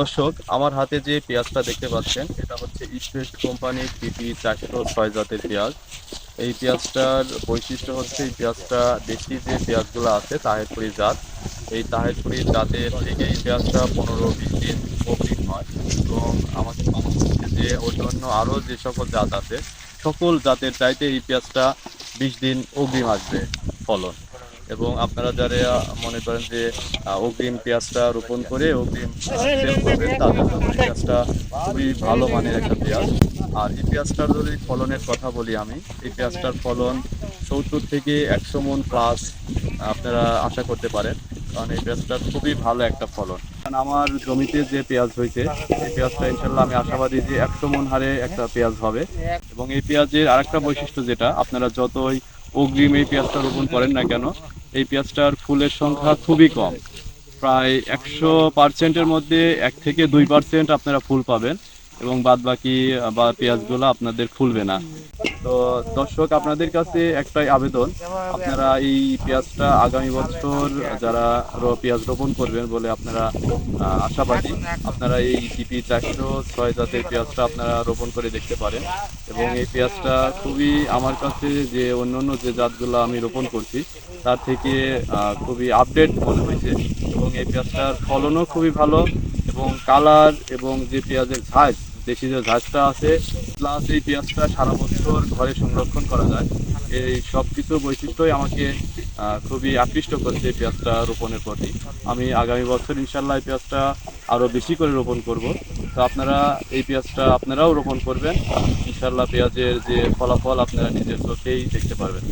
দর্শক, আমার হাতে যে পেঁয়াজটা দেখতে পাচ্ছেন, এটা হচ্ছে ইস্টওয়েস্ট কোম্পানির পিপি চারশো ছয় জাতের পেঁয়াজ। এই পেঁয়াজটার বৈশিষ্ট্য হচ্ছে, এই পেঁয়াজটা দেশি যে পেঁয়াজগুলো আছে, তাহেরপুরি জাত, এই তাহেরপুরি জাতের থেকে এই পেঁয়াজটা পনেরো বিশ দিন অগ্রিম হয়। এবং মনে হচ্ছে যে অন্যান্য আরও যে সকল জাত আছে, সকল জাতের চাইতে এই পেঁয়াজটা বিশ দিন অগ্রিম আসবে ফলন। এবং আপনারা যারা মনে করেন যে অগ্রিম পেঁয়াজটা রোপণ করে অগ্রিম সেল করবেন, তাদের জন্য পেঁয়াজটা খুবই ভালো মানের একটা পেঁয়াজ। আর এই পেঁয়াজটার যদি ফলনের কথা বলি আমি, এই পেঁয়াজটার ফলন সত্তর থেকে একশো মন প্লাস আপনারা আশা করতে পারেন, কারণ এই পেঁয়াজটার খুবই ভালো একটা ফলন। কারণ আমার জমিতে যে পেঁয়াজ হয়েছে, এই পেঁয়াজটা ইনশাল্লাহ আমি আশাবাদী যে একশো মন হারে একটা পেঁয়াজ হবে। এবং এই পেঁয়াজের আরেকটা বৈশিষ্ট্য যেটা, আপনারা যতই অগ্রিম এই পেঁয়াজটা রোপণ করেন না কেন এই পেঁয়াজটার ফুলের সংখ্যা খুবই কম। প্রায় একশো পার্সেন্টের মধ্যে এক থেকে দুই পার্সেন্ট আপনারা ফুল পাবেন এবং বাদ বাকি বা পেঁয়াজগুলো আপনাদের ফুলবে না। তো দর্শক, আপনাদের কাছে একটাই আবেদন। আপনারা এই পেঁয়াজটা আগামী বছর যারা পেঁয়াজ রোপণ করবেন বলে আপনারা আশাবাদী, আপনারা এই টিপি চারশো ছয় জাতের পেঁয়াজটা আপনারা রোপণ করে দেখতে পারেন। এবং এই পেঁয়াজটা খুবই আমার কাছে যে অন্যান্য যে জাতগুলো আমি রোপণ করছি, তার থেকে খুবই আপডেট মনে হয়েছে। এবং এই পেঁয়াজটার ফলনও খুবই ভালো এবং কালার এবং যে পেঁয়াজের ঝাঁজ দেশি যে ঝাঁজটা আছে প্লাস এই পেঁয়াজটা সারা বছর ঘরে সংরক্ষণ করা যায়। এই সব কিছু বৈশিষ্ট্যই আমাকে খুবই আকৃষ্ট করছে এই পেঁয়াজটা রোপণের প্রতি। আমি আগামী বছর ইনশাল্লাহ এই পেঁয়াজটা আরও বেশি করে রোপণ করব। তো আপনারা এই পেঁয়াজটা আপনারাও রোপণ করবেন। ইনশাল্লাহ পেঁয়াজের যে ফলাফল আপনারা নিজের চোখেই দেখতে পারবেন।